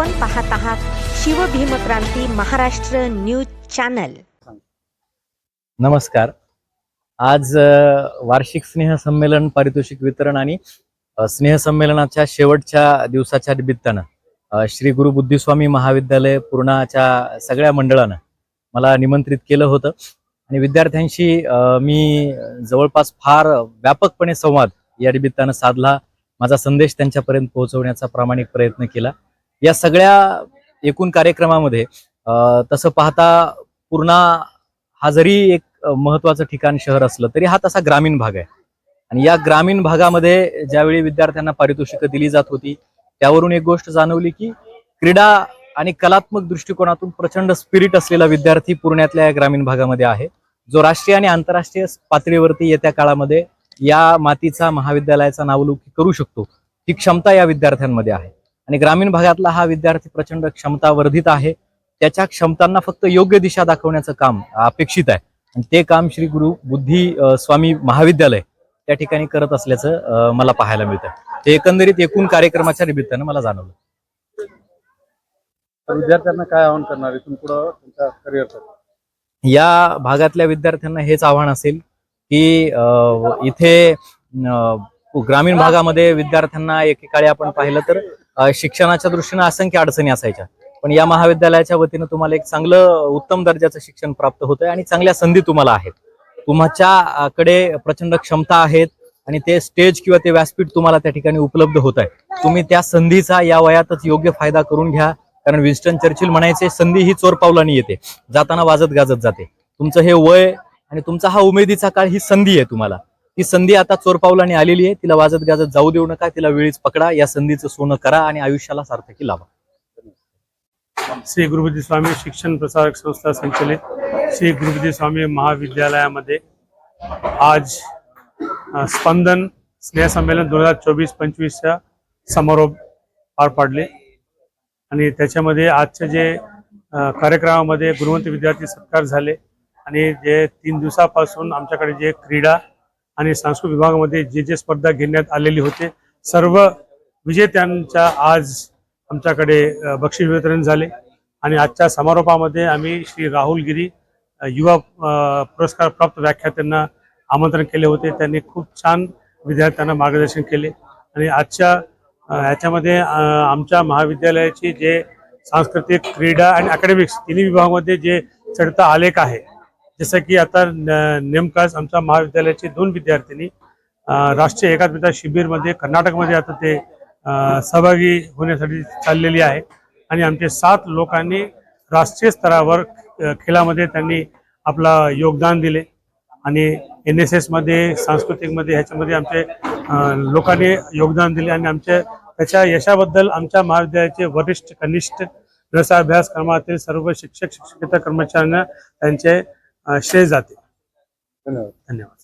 आपण पाहत आहात शिवभीमक्रांती महाराष्ट्र न्यूज चॅनल. नमस्कार. आज वार्षिक स्नेह संमेलन पारितोषिक वितरण आणि स्नेह संमेलनाच्या शेवटच्या दिवसाच्या निमित्तानं श्री गुरु बुद्धिस्वामी महाविद्यालय पूर्णाच्या सगळ्या मंडळानं मला निमंत्रित केलं होतं. आणि विद्यार्थ्यांशी मी जवळपास फार व्यापकपणे संवाद या निमित्तानं साधला. माझा संदेश त्यांच्यापर्यंत पोहोचवण्याचा प्रामाणिक प्रयत्न केला. या सगळ्या एकूण कार्यक्रमामध्ये अ, तसं पाहता पूर्णा हा जरी एक महत्वाचं ठिकाण शहर असलं तरी हा तसा ग्रामीण भाग आहे. आणि या ग्रामीण भागामध्ये ज्यावेळी विद्यार्थ्यांना पारितोषिकं दिली जात होती त्यावरून एक गोष्ट जाणवली की क्रीडा आणि कलात्मक दृष्टिकोनातून प्रचंड स्पिरिट असलेला विद्यार्थी पुण्यातल्या या ग्रामीण भागामध्ये आहे. जो राष्ट्रीय आणि आंतरराष्ट्रीय पातळीवरती येत्या काळामध्ये या मातीचा महाविद्यालयाचा नावलौकिक करू शकतो ही क्षमता या विद्यार्थ्यांमध्ये आहे. आणि ग्रामीण भागातला हा विद्यार्थी प्रचंड क्षमतावर्धित आहे. त्याच्या क्षमतांना फक्त योग्य दिशा दाखवण्याचं काम अपेक्षित आहे. आणि ते काम श्री गुरु बुद्धी स्वामी महाविद्यालय त्या ठिकाणी करत असल्याचं मला पाहायला मिळतं ते एकंदरीत एकूण कार्यक्रमाच्या निमित्तानं मला जाणवलं. विद्यार्थ्यांना काय आवाहन करणार? इथून पुढं त्यांच्या करिअरसाठी या भागातल्या विद्यार्थ्यांना हेच आव्हान असेल की इथे ग्रामीण भागामध्ये विद्यार्थ्यांना एकेकाळी आपण पाहिलं तर शिक्षणाच्या दृष्टीनं असंख्य अडचणी असायच्या. पण या महाविद्यालयाच्या वतीनं तुम्हाला एक चांगलं उत्तम दर्जाचं शिक्षण प्राप्त होतंय आणि चांगल्या संधी तुम्हाला आहेत. तुमच्याकडे प्रचंड क्षमता आहेत आणि ते स्टेज किंवा ते व्यासपीठ तुम्हाला त्या ठिकाणी उपलब्ध होत आहे तुम्ही त्या संधीचा या वयातच योग्य फायदा करून घ्या. कारण विन्स्टन चर्चिल म्हणायचे संधी ही चोर पावलांनी येते. जाताना वाजत गाजत जाते. तुमचं हे वय आणि तुमचा हा उमेदीचा काळ ही संधी आहे तुम्हाला. ती संधी आता चोरपावलाने आलेली आहे. तिला वाजत गाजत जाऊ देऊ नका तिला वेळीच पकडा या संधीचं सोनं करा आणि आयुष्याला सार्थकी लावा. श्री गुरुपती स्वामी शिक्षण प्रसारक संस्था संचलित श्री गुरुपती स्वामी महाविद्यालयामध्ये आज स्पंदन स्नेहसंमेलन दोन हजार चोवीस पंचवीसच्या समारोप पार पाडले. आणि त्याच्यामध्ये आजच्या जे कार्यक्रमामध्ये गुणवंत विद्यार्थी सत्कार झाले. आणि जे तीन दिवसापासून आमच्याकडे जे क्रीडा आणि सांस्कृतिक विभागामध्ये जे जे स्पर्धा घेण्यात आलेली होते सर्व विजेत्यांच्या आज आमच्याकडे बक्षीस वितरण झाले. आणि आजच्या समारोपामध्ये आम्ही श्री राहुल गिरी युवा पुरस्कार प्राप्त व्याख्यात्यांना आमंत्रण केले होते. त्यांनी खूप छान विद्यार्थ्यांना मार्गदर्शन केले. आणि आजच्या ह्याच्यामध्ये आमच्या महाविद्यालयाची जे सांस्कृतिक क्रीडा आणि अकॅडमिक्स तिन्ही विभागामध्ये जे चढता आलेख आहे जसं की आता नेमकाच आमच्या महाविद्यालयाचे दोन विद्यार्थिनी राष्ट्रीय एकात्मता शिबिरमध्ये कर्नाटकमध्ये आता ते सहभागी होण्यासाठी चाललेली आहे. आणि आमचे सात लोकांनी राष्ट्रीय स्तरावर खेळामध्ये त्यांनी आपला योगदान दिले. आणि एन एस एसमध्ये सांस्कृतिकमध्ये ह्याच्यामध्ये आमचे लोकांनी योगदान दिले. आणि आमच्या त्याच्या यशाबद्दल आमच्या महाविद्यालयाचे वरिष्ठ कनिष्ठ रसाभ्यासक्रमातील सर्व शिक्षक शिक्षकेतर कर्मचाऱ्यांना त्यांचे श्रेय जाते धन्यवाद. धन्यवाद.